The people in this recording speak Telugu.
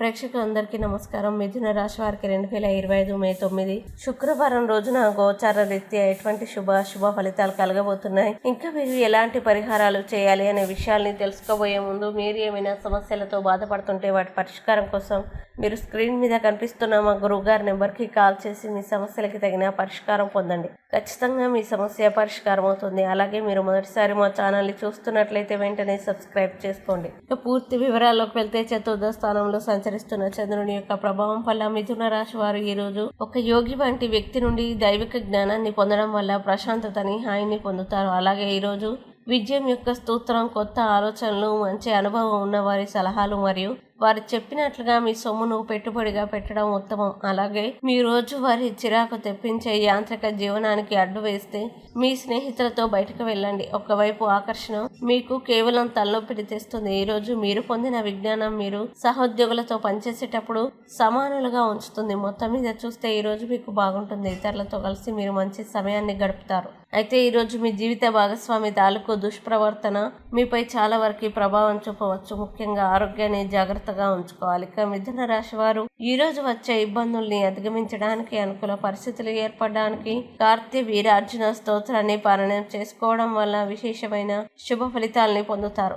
ప్రేక్షకులందరికీ నమస్కారం. మిథున రాశి వారికి రెండు వేల ఇరవై ఐదు మే తొమ్మిది శుక్రవారం రోజున గోచార రీత్యా ఎటువంటి శుభ శుభ ఫలితాలు కలగబోతున్నాయి? ఇంకా మీరు ఎలాంటి పరిహారాలు చేయాలి అనే విషయాల్ని తెలుసుకోబోయే ముందు మీరు ఏమైనా సమస్యలతో బాధపడుతుంటే వాటి పరిష్కారం కోసం మీరు స్క్రీన్ మీద కనిపిస్తున్న మా గురువు గారి నెంబర్కి కాల్ చేసి మీ సమస్యలకి తగిన పరిష్కారం పొందండి. ఖచ్చితంగా మీ సమస్య పరిష్కారం అవుతుంది. అలాగే మీరు మొదటిసారి మా ఛానల్ని చూస్తున్నట్లయితే వెంటనే సబ్స్క్రైబ్ చేసుకోండి. ఇక పూర్తి వివరాల్లోకి వెళ్తే చతుర్థ స్థానంలో సంచరిస్తున్న చంద్రుని యొక్క ప్రభావం వల్ల మిథున రాశి వారు ఈ రోజు ఒక యోగి వంటి వ్యక్తి నుండి దైవిక జ్ఞానాన్ని పొందడం వల్ల ప్రశాంతతని హాయిని పొందుతారు. అలాగే ఈ రోజు విజయం యొక్క స్తోత్రం కొత్త ఆలోచనలు మంచి అనుభవం ఉన్న వారి సలహాలు మరియు వారు చెప్పినట్లుగా మీ సొమ్మును పెట్టుబడిగా పెట్టడం ఉత్తమం. అలాగే మీ రోజు వారి చిరాకు తెప్పించే యాంత్రిక జీవనానికి అడ్డు వేస్తే మీ స్నేహితులతో బయటకు వెళ్ళండి. ఒకవైపు ఆకర్షణ మీకు కేవలం తలనొప్పిని తెస్తుంది. ఈ రోజు మీరు పొందిన విజ్ఞానం మీరు సహోద్యోగులతో పనిచేసేటప్పుడు సమానులుగా ఉంచుతుంది. మొత్తం మీద చూస్తే ఈ రోజు మీకు బాగుంటుంది. ఇతరులతో కలిసి మీరు మంచి సమయాన్ని గడుపుతారు. అయితే ఈరోజు మీ జీవిత భాగస్వామి తాలూకు దుష్ప్రవర్తన మీపై చాలా వరకు ప్రభావం చూపవచ్చు. ముఖ్యంగా ఆరోగ్యాన్ని జాగ్రత్తగా ఉంచుకోవాలి. ఇక మిథున రాశి వారు ఈ రోజు వచ్చే ఇబ్బందుల్ని అధిగమించడానికి అనుకూల పరిస్థితులు ఏర్పడడానికి కార్తీ వీరార్జున స్తోత్రాన్ని పారాయణం చేసుకోవడం వల్ల విశేషమైన శుభ ఫలితాలని పొందుతారు.